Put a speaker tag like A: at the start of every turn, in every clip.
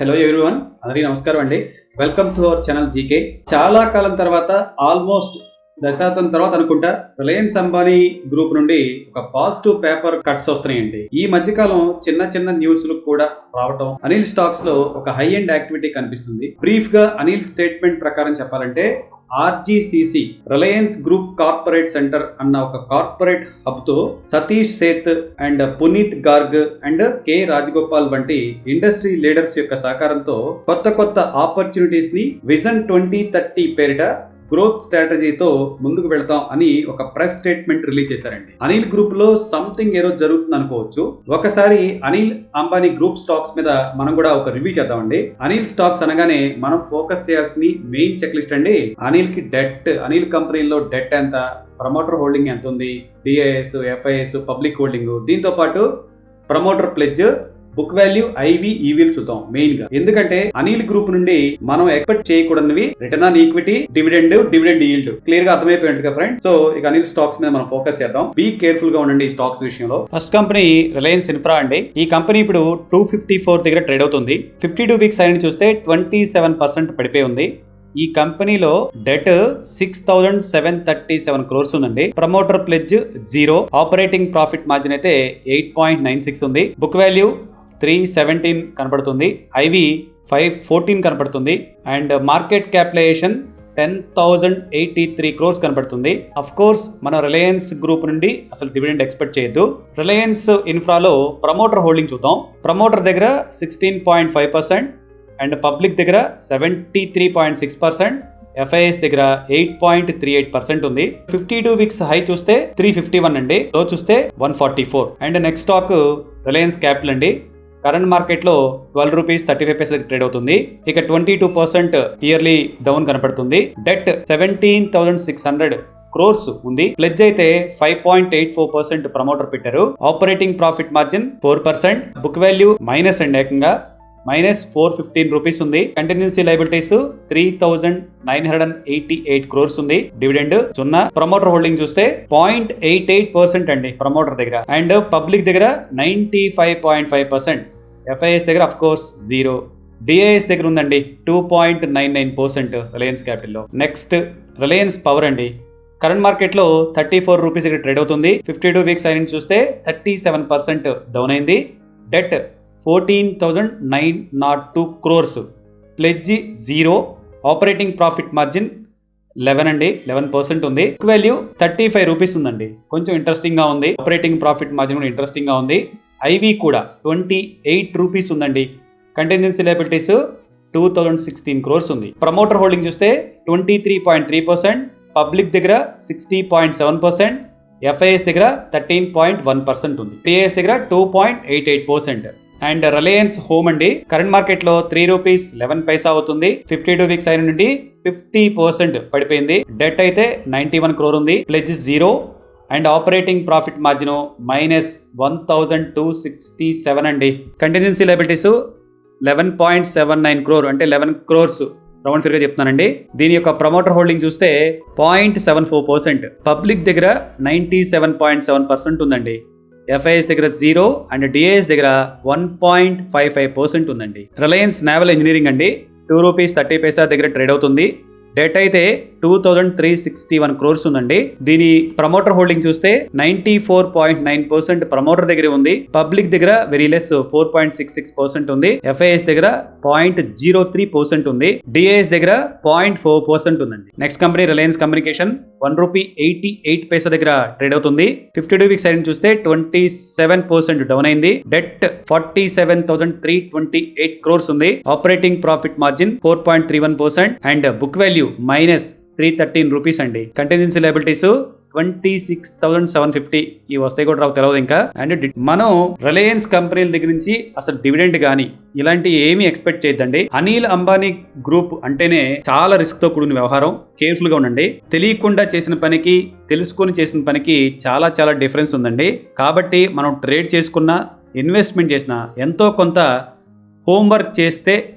A: Hello everyone అందరికీ నమస్కారం అండి. Welcome to our channel GK చాలా కాలం తర్వాత ఆల్మోస్ట్ దశాబ్దం తర్వాత అనుకుంటా రిలయన్స్ అంబానీ గ్రూప్ నుండి ఒక పాజిటివ్ పేపర్ కట్స్ వస్తున్నాయండి. ఈ మధ్యకాలం చిన్న చిన్న న్యూస్లు కూడా రావటం అనిల్ స్టాక్స్లో ఒక హై ఎండ్ యాక్టివిటీ కనిపిస్తుంది. బ్రీఫ్గా అనిల్ స్టేట్మెంట్ ప్రకారం చెప్పాలంటే RGCC Reliance group corporate centre అన్న ఒక corporate హబ్తో Satish Seth and Puneet Garg and K Rajagopal వంటి ఇండస్ట్రీ లీడర్స్ యొక్క సహకారంతో కొత్త కొత్త ఆపర్చునిటీస్ని విజన్ ట్వంటీ థర్టీ పేరిట గ్రోత్ స్ట్రాటజీతో ముందుకు వెళతాం అని ఒక ప్రెస్ స్టేట్మెంట్ రిలీజ్ చేశారండి. అనిల్ గ్రూప్లో సంథింగ్ ఏదో జరుగుతుంది అనుకోవచ్చు. ఒకసారి అనిల్ అంబానీ గ్రూప్ స్టాక్స్ మీద మనం కూడా ఒక రివ్యూ చేద్దామండి. అనిల్ స్టాక్స్ అనగానే మనం ఫోకస్ చేయాల్సిన మెయిన్ చెక్ లిస్ట్ అండి. అనిల్కి డెట్ అనిల్ కంపెనీలో డెట్ ఎంత ప్రమోటర్ హోల్డింగ్ ఎంత ఉంది డిఐఎస్ ఎఫ్ఐఎస్ పబ్లిక్ హోల్డింగ్ దీంతో పాటు promoter pledge book value IV ఈవీలు చూద్దాం మెయిన్గా ఎందుకంటే అనిల్ గ్రూప్ నుండి మనం expect చేయకూడనివి return on equity dividend dividend yield. క్లియర్గా అర్థమైపోయింది కదా ఫ్రెండ్? సో ఇక అనిల్ స్టాక్స్ మీద మనం ఫోకస్ చేద్దాం. బీ కేర్ఫుల్గా ఉండండి ఈ స్టాక్స్ విషయంలో. ఫస్ట్ కంపెనీ రిలయన్స్ ఇన్ఫ్రా అండి. ఈ కంపెనీ ఇప్పుడు టూ ఫిఫ్టీ ఫోర్ దగ్గర ట్రేడ్ అవుతుంది. ఫిఫ్టీ టూ వీక్స్ అయిన చూస్తే ట్వంటీ సెవెన్ పర్సెంట్ పడిపోయి ఉంది. ఈ కంపెనీలో debt six thousand seven thirty seven crores ఉందండి. Promoter pledge zero. Operating profit margin అయితే ఎయిట్ పాయింట్ నైన్ సిక్స్ ఉంది. బుక్ వాల్యూ త్రీ సెవెంటీన్ కనపడుతుంది. ఐవి ఫైవ్ ఫోర్టీన్ కనపడుతుంది. And market capitalisation ten thousand eighty three crores కనపడుతుంది. Of course మన Reliance group నుండి అసలు dividend expect చేయొద్దు. Reliance ఇన్ఫ్రాలో ప్రమోటర్ హోల్డింగ్ చూద్దాం. ప్రమోటర్ దగ్గర sixteen point five percent and public దగ్గర seventy three point six percent. FIIs దగ్గర eight point three eight percent ఉంది. ఫిఫ్టీ టూ వీక్స్ హై చూస్తే త్రీ ఫిఫ్టీ వన్ అండి. లో చూస్తే one forty four. And next stock Reliance Capital అండి. Current మార్కెట్లో twelve rupees thirty five పైసలకి trade అవుతుంది. ఇక twenty two percent yearly down కనపడుతుంది. Debt seventeen thousand six hundred crores ఉంది. ప్లెజ్ అయితే five point eight four percent promoter పెట్టారు. Operating profit margin four percent. Book value minus అండి ఏకంగా మైనస్ ఫోర్ ఫిఫ్టీన్ రూపీస్ ఉంది. Contingency liabilities three thousand nine hundred and eighty eight crores ఉంది. Dividend సున్నా. Promoter holding చూస్తే point eight eight percent అండి promoter దగ్గర. And public దగ్గర ninety five point five percent FIIs దగ్గర అఫ్ కోర్స్ జీరో డిఐఎస్ దగ్గర ఉందండి two point nine nine percent Reliance క్యాపిటల్లో next Reliance Power అండి. కరెంట్ మార్కెట్లో థర్టీ ఫోర్ రూపీస్ ఇక్కడ ట్రేడ్ అవుతుంది. ఫిఫ్టీ టూ వీక్స్ అయిన చూస్తే థర్టీ సెవెన్ పర్సెంట్ డౌన్ అయింది. Debt fourteen thousand nine nought two crores. Pledge zero operating profit margin eleven అండి eleven percent ఉంది. Book value thirty five rupees ఉందండి. కొంచెం ఇంట్రెస్టింగ్గా ఉంది. ఆపరేటింగ్ ప్రాఫిట్ మార్జిన్ కూడా ఇంట్రెస్టింగ్గా ఉంది. ఐవి కూడా ట్వంటీ ఎయిట్ రూపీస్ ఉందండి. Contingency liabilities two thousand sixteen crores ఉంది. ప్రమోటర్ హోల్డింగ్ చూస్తే twenty three point three percent public దగ్గర sixty point seven percent FIIs దగ్గర థర్టీన్ పాయింట్ వన్ పర్సెంట్ ఉంది. టిఐఎస్ దగ్గర two point eight eight percent. And Reliance Home అండి. Current మార్కెట్లో three rupees eleven paisa అవుతుంది. Fifty two weeks అయిన నుండి fifty percent పడిపోయింది. డెట్ అయితే నైన్టీ వన్ క్రోర్ ఉంది. Pledge zero and operating profit margin minus one thousand two sixty seven అండి. Contingency liabilities eleven point seven nine crore అంటే eleven crores round figure చెప్తున్నానండి. దీని యొక్క ప్రమోటర్ హోల్డింగ్ చూస్తే point seven four percent public దగ్గర ninety seven point seven percent ఉందండి. FIs దగ్గర zero and DIIs దగ్గర one point five five percent ఉందండి. రిలయన్స్ నేవల్ ఇంజనీరింగ్ అండి. టూ రూపీస్ థర్టీ పైసా దగ్గర ట్రేడ్ అవుతుంది. డెట్ అయితే two thousand three sixty one crores ఉందండి. దీని ప్రమోటర్ హోల్డింగ్ చూస్తే ninety four point nine percent promoter దగ్గర ఉంది. పబ్లిక్ దగ్గర very less four point six six percent ఉంది. ఎఫ్ఐఎస్ దగ్గర పాయింట్ జీరో త్రీ పర్సెంట్ ఉంది. డిఐఎస్ దగ్గర పాయింట్ ఫోర్ పర్సెంట్ ఉందండి. Next company Reliance Communication one rupee eighty eight paisa దగ్గర trade అవుతుంది. ఫిఫ్టీ టూ వీక్స్ సైడ్ చూస్తే twenty seven percent down అయింది. Debt forty seven thousand three twenty eight crores ఉంది. Operating profit margin four point three one percent and book value minus three thirteen rupees అండి. Contingency liabilities twenty six thousand seven fifty ఈ వస్తాయి కూడా రావు తెలియదు ఇంకా. And మనం Reliance కంపెనీల దగ్గర నుంచి అసలు డివిడెండ్ కానీ ఇలాంటి ఏమీ ఎక్స్పెక్ట్ చేయొద్దండి. అనిల్ అంబానీ గ్రూప్ అంటేనే చాలా రిస్క్తో కూడిన వ్యవహారం. కేర్ఫుల్గా ఉండండి. తెలియకుండా చేసిన పనికి తెలుసుకొని చేసిన పనికి చాలా చాలా డిఫరెన్స్ ఉందండి. కాబట్టి మనం ట్రేడ్ చేసుకున్న ఇన్వెస్ట్మెంట్ చేసిన ఎంతో కొంత హోంవర్క్ చేస్తే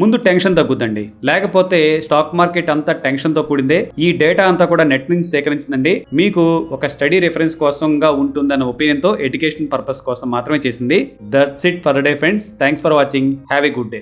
A: ముందు టెన్షన్ తగ్గుద్దండి. లేకపోతే స్టాక్ మార్కెట్ అంతా టెన్షన్తో కూడిందే. ఈ డేటా అంతా కూడా నెట్ నుంచి సేకరించిందండి. మీకు ఒక స్టడీ రిఫరెన్స్ కోసంగా ఉంటుందన్న ఒపీనియన్తో ఎడ్యుకేషన్ పర్పస్ కోసం మాత్రమే చేసింది. That's it for day friends thanks for watching have a good day